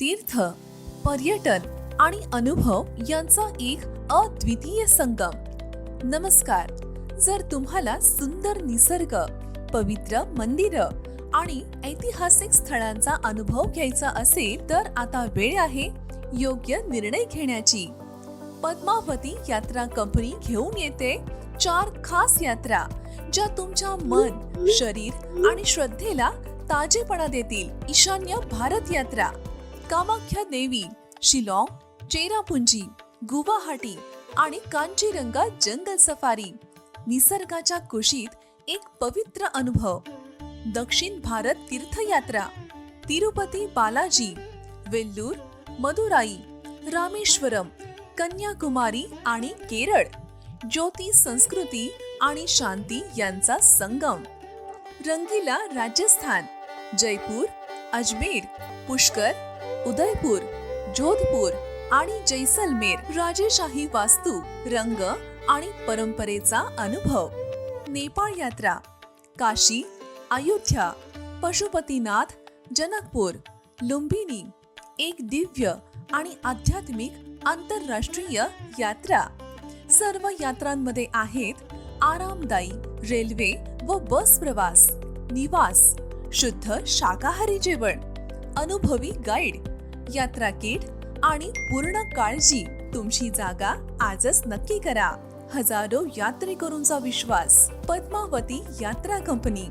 तीर्थ पर्यटन आणि अनुभव यांचा एक अद्वितीय संगम. नमस्कार. जर तुम्हाला सुंदर निसर्ग पवित्र मंदिर आणि ऐतिहासिक स्थळांचा अनुभव घ्यायचा असेल तर आता वेळ आहे योग्य निर्णय घेण्याची. पद्मावती यात्रा कंपनी घेऊन येते चार खास यात्रा ज्या तुमच्या मन शरीर आणि श्रद्धेला ताजेपणा देतील. ईशान्य भारत यात्रा. कामाख्या देवी शिलाँग चेरापुंजी गुवाहाटी आणि कांचीरंगा जंगल सफारी. निसर्गाच्या कुशीत एक पवित्र अनुभव. दक्षिण भारत तीर्थयात्रा तिरुपती बालाजी वेल्लूर मदुराई रामेश्वरम कन्याकुमारी आणि केरळ. ज्योती संस्कृती आणि शांती यांचा संगम. रंगीला राजस्थान जयपूर अजमेर पुष्कर उदयपूर जोधपूर आणि जैसलमेर राजेशाही वास्तू रंग आणि परंपरेचा अनुभव. नेपाळ यात्रा काशी अयोध्या पशुपतीनाथ जनकपूर लुंबिनी एक दिव्य आणि आध्यात्मिक आंतरराष्ट्रीय यात्रा. सर्व यात्रांमध्ये आहेत आरामदायी रेल्वे व बस प्रवास निवास शुद्ध शाकाहारी जेवण. अनुभवी गाईड. यात्रा किट आणि पूर्ण काळजी तुमची जागा आजच नक्की करा. हजारो यात्रेकरूंचा विश्वास. पद्मावती यात्रा कंपनी.